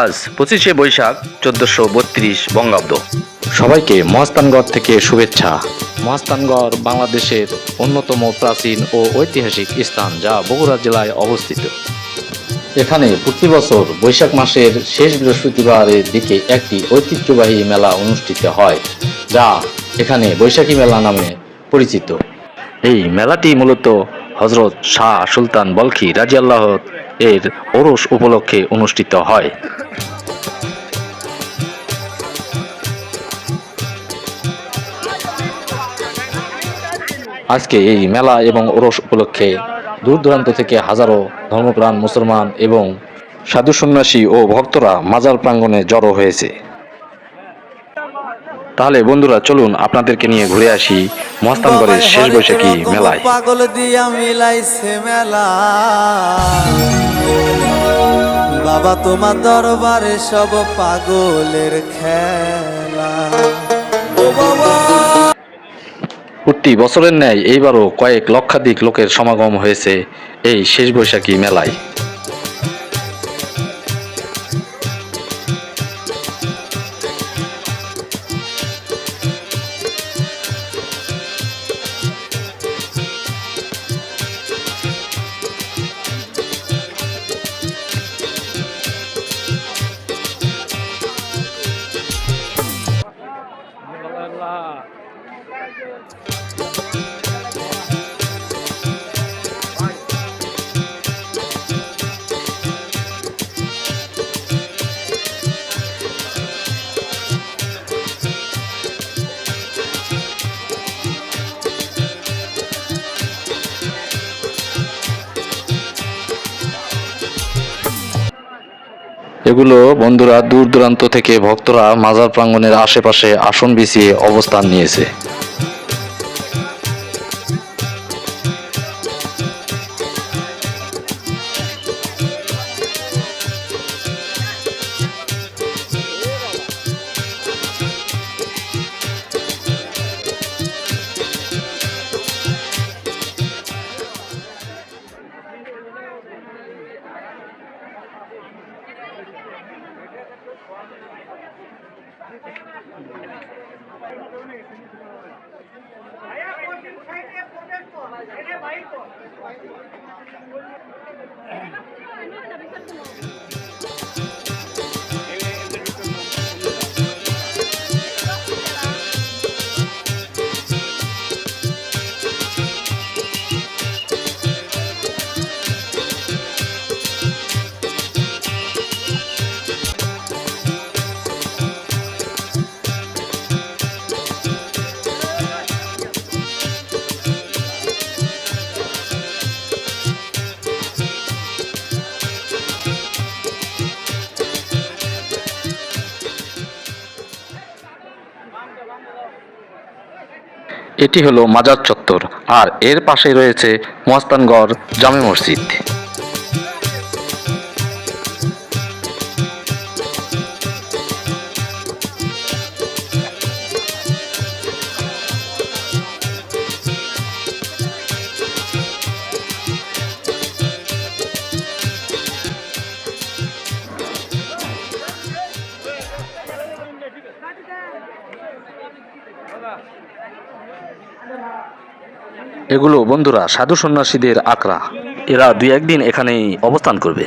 আজ পঁচিশে বৈশাখ চোদ্দশো বত্রিশ বঙ্গাব্দ। সবাইকে মহাস্থানগড় থেকে শুভেচ্ছা। মহাস্থানগড় বাংলাদেশের অন্যতম প্রাচীন ও ঐতিহাসিক স্থান যা বগুড়া জেলায় অবস্থিত। এখানে প্রতি বছর বৈশাখ মাসের শেষ বৃহস্পতিবারের দিকে একটি ঐতিহ্যবাহী মেলা অনুষ্ঠিত হয়, যা এখানে বৈশাখী মেলা নামে পরিচিত। এই মেলাটি মূলত হজরত শাহ সুলতান বলখি রাজিয়াল্লাহ এর ওরস উপলক্ষে অনুষ্ঠিত হয়। আজকে এই মেলা এবং ওরস উপলক্ষে দূর দূরান্ত থেকে হাজারো ধর্মপ্রাণ মুসলমান এবং সাধু সন্ন্যাসী ও ভক্তরা মাজার প্রাঙ্গণে জড়ো হয়েছে। তাহলে বন্ধুরা চলুন আপনাদেরকে নিয়ে ঘুরে আসি মস্তানগড়ের শেষ বৈশাখী মেলায়। পাগল দিয়া মিলাইছে মেলা। বাবা তোমার দরবারে সব পাগলের খেলা। প্রতি বছরের ন্যায় এইবারও কয়েক লক্ষাধিক লোকের সমাগম হয়েছে এই শেষ বৈশাখী মেলায়। এগুলো বন্ধুরা দূর দূরান্ত থেকে ভক্তরা মাজার প্রাঙ্গণের আশেপাশে আসন বিছিয়ে অবস্থান নিয়েছে। Thank you. এটি হলো মাজার চত্বর আর এর পাশে রয়েছে মস্তানগড় জামে মসজিদ। এগুলো বন্ধুরা সাধু সন্ন্যাসীদের আকড়া। এরা দুই একদিন এখানেই অবস্থান করবে।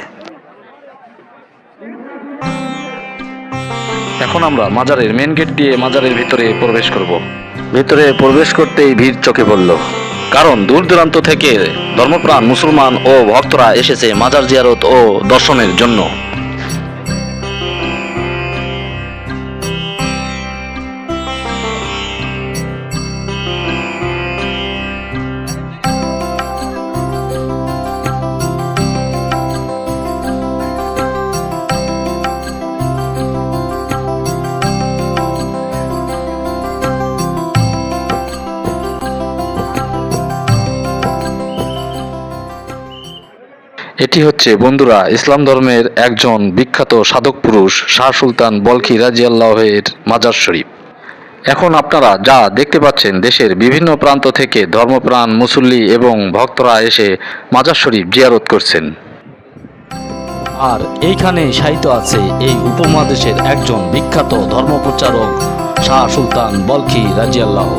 এখন আমরা মাজারের মেন গেট দিয়ে মাজারের ভিতরে প্রবেশ করব। ভিতরে প্রবেশ করতেই ভিড় চোখে পড়ল। কারণ দূর দূরান্ত থেকে ধর্মপ্রাণ, মুসলমান ও ভক্তরা এসেছে মাজার জিয়ারত ও দর্শনের জন্য। এটি হচ্ছে? বন্ধুরা, ইসলাম ধর্মের একজন বিখ্যাত সাধক পুরুষ, শাহ সুলতান বলখি রাজিয়াল্লাহের মাজার শরীফ। এখন আপনারা যা দেখতে পাচ্ছেন, দেশের বিভিন্ন প্রান্ত থেকে ধর্মপ্রাণ, মুসল্লি এবং ভক্তরা এসে মাজার শরীফ জিয়ারত করছেন। আর এইখানে সাহিত্য আছে এই উপমহাদেশের একজন বিখ্যাত ধর্মপ্রচারক, শাহ সুলতান বলখি রাজিয়াল্লাহ।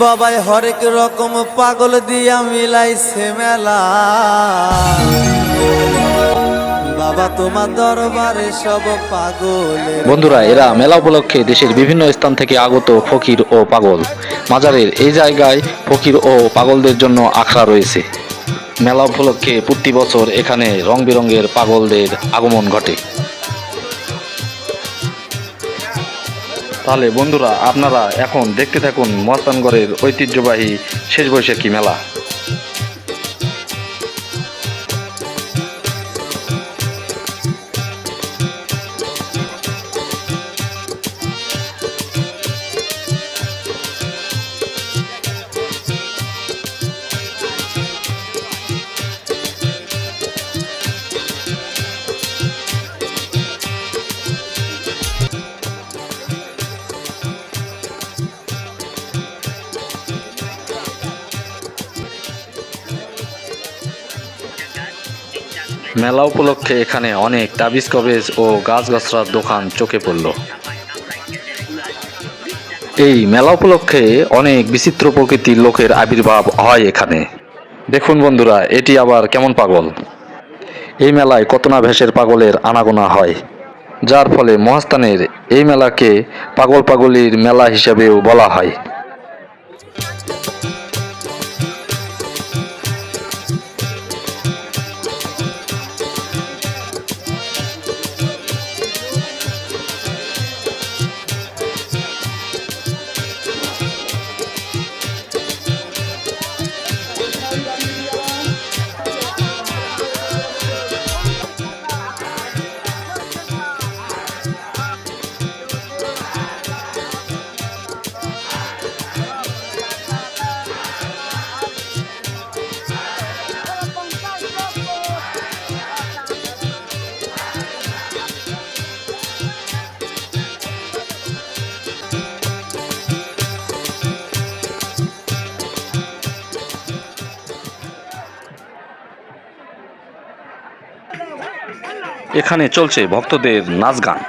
বাবাই হরেক রকম পাগল দিয়া মিলাইছে মেলা। বাবা, তোমার পাগলের। বন্ধুরা, এরা মেলা উপলক্ষে দেশের বিভিন্ন স্থান থেকে আগত ফকির ও পাগল। মাজারের এই জায়গায় ফকির ও পাগলদের জন্য আখড়া রয়েছে। মেলা উপলক্ষে প্রতি বছর এখানে রং বেরঙের পাগলদের আগমন ঘটে। তাহলে বন্ধুরা আপনারা এখন দেখতে থাকুন মস্তানগড়ের ঐতিহ্যবাহী শেষ বৈশাখী মেলা। মেলা উপলক্ষে এখানে অনেক তাবিজ কবেজ ও গাছগাছড়ার দোকান চোখে পড়ল। এই মেলা উপলক্ষে অনেক বিচিত্র প্রকৃতির লোকের আবির্ভাব হয় এখানে। দেখুন বন্ধুরা, এটি আবার কেমন পাগল? এই মেলায় কত না ভেসের পাগলের আনাগোনা হয়, যার ফলে মহাস্থানের এই মেলাকে পাগল পাগলির মেলা হিসাবেও বলা হয়। এখানে চলছে ভক্তদের নাচ গান।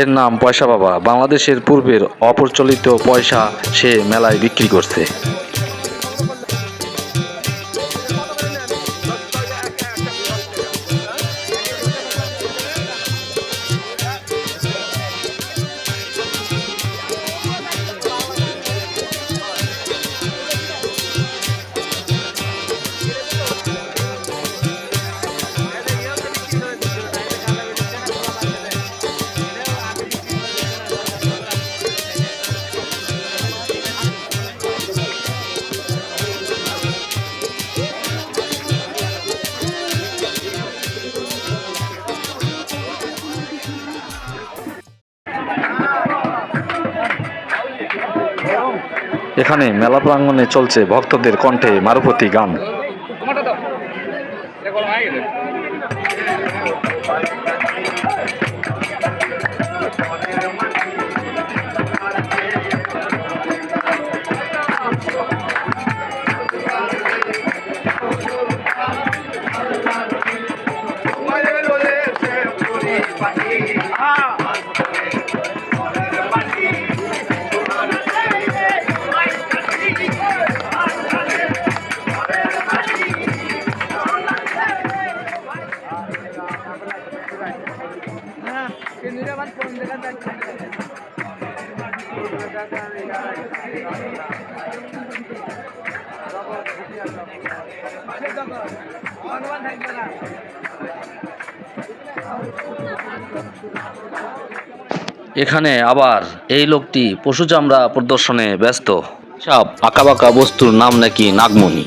এর নাম পয়সা বাবা। বাংলাদেশের পূর্বের অপ্রচলিত পয়সা সে মেলায় বিক্রি করছে। এখানে মেলা প্রাঙ্গনে চলছে ভক্তদের কণ্ঠে মারুপতি গান। এখানে আবার এই লোকটি পশু চামড়া প্রদর্শনে ব্যস্ত। সব আঁকাবাঁকা বস্তুর নাম নাকি নাগমণি।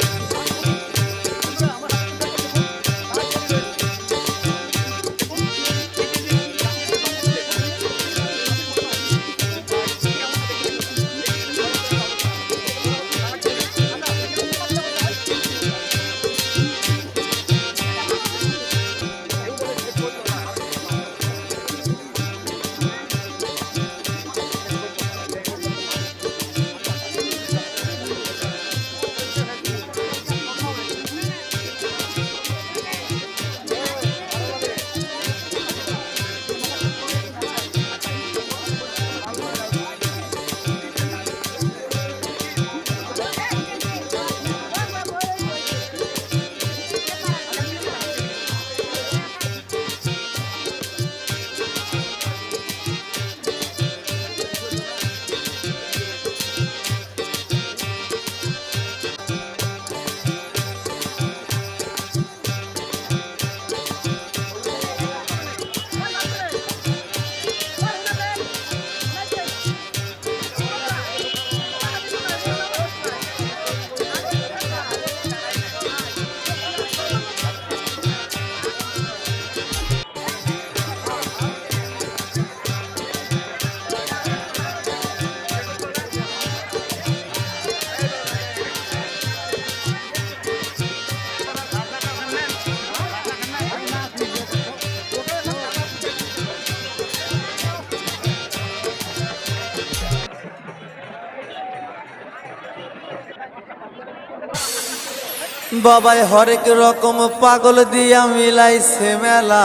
বাবাই হরেক রকম পাগল দিয়া মিলাইছে মেলা।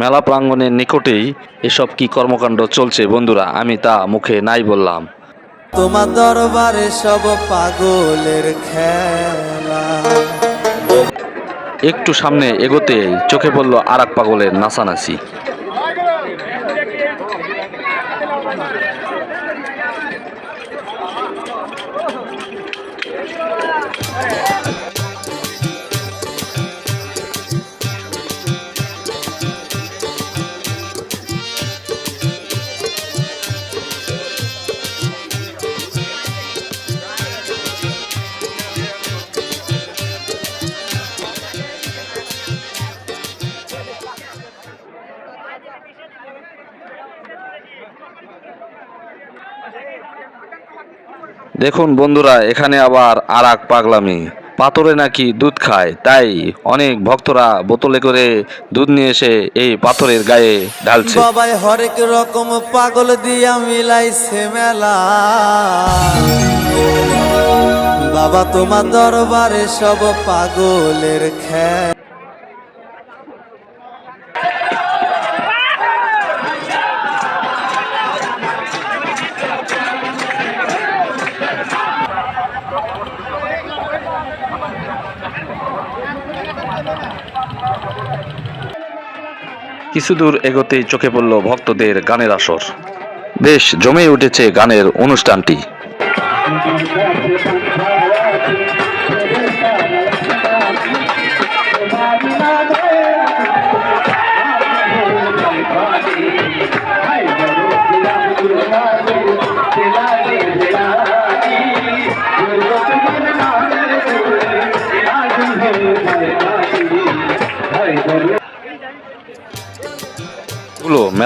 মেলা প্রাঙ্গণের নিকটেই এসব কি কর্মকাণ্ড চলছে বন্ধুরা আমি তা মুখে নাই বললাম। তোমার দরবারে সব পাগলের খেলা। একটু সামনে এগোতে চোখে পড়ল আর এক পাগলের নাচানাচি। দেখুন বন্ধুরা, এখানে আবার আর পাগলামি। পাথরে নাকি দুধ খায়, তাই অনেক ভক্তরা বোতলে করে দুধ নিয়ে এসে এই পাথরের গায়ে ঢালছে। বাবাই হরেক রকম পাগল দিয়া মিলাইছে মেলা। বাবা তোমার দরবারে সব পাগলের খেলা। কিছু দূর এগোতেই চোখে পড়ল ভক্তদের গানের আসর। বেশ জমে উঠেছে গানের অনুষ্ঠানটি।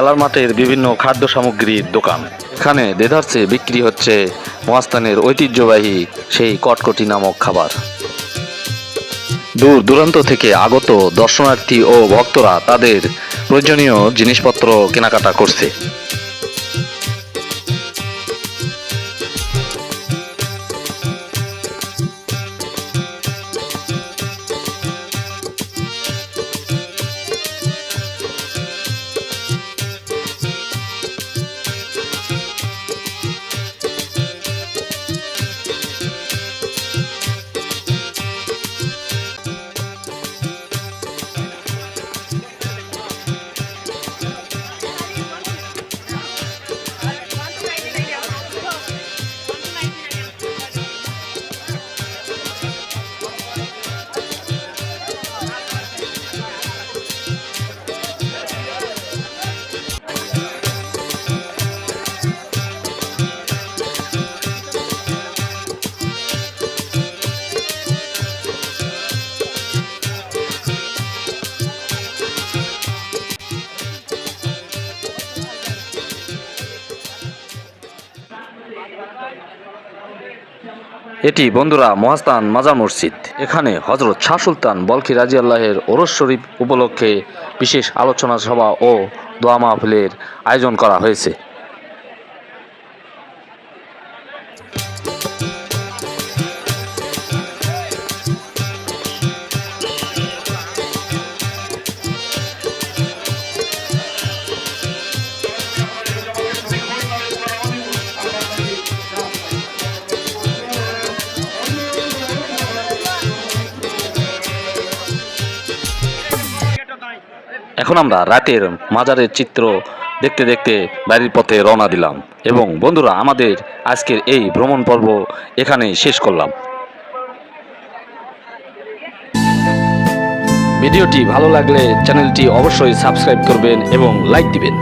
মেলার মাঠের বিভিন্ন খাদ্য সামগ্রীর দোকান। এখানে দেধারসে বিক্রি হচ্ছে মহাস্থানের ঐতিহ্যবাহী সেই কটকটি নামক খাবার। দূর দূরান্ত থেকে আগত দর্শনার্থী ও ভক্তরা তাদের প্রয়োজনীয় জিনিসপত্র কেনাকাটা করছে। এটি বন্ধুরা মহাস্তান মাজার মসজিদ। এখানে হজরত শাহ সুলতান বলখি রাজি আল্লাহের ওরস শরীফ উপলক্ষে বিশেষ আলোচনা সভা ও দোয়া মাহফিলের আয়োজন করা হয়েছে। এখন আমরা রাতের মাজারের চিত্র দেখতে দেখতে বাড়ির পথে রওনা দিলাম। এবং বন্ধুরা, আমাদের আজকের এই ভ্রমণ পর্ব এখানে শেষ করলাম। ভিডিওটি ভালো লাগলে চ্যানেলটি অবশ্যই সাবস্ক্রাইব করবেন এবং লাইক দিবেন।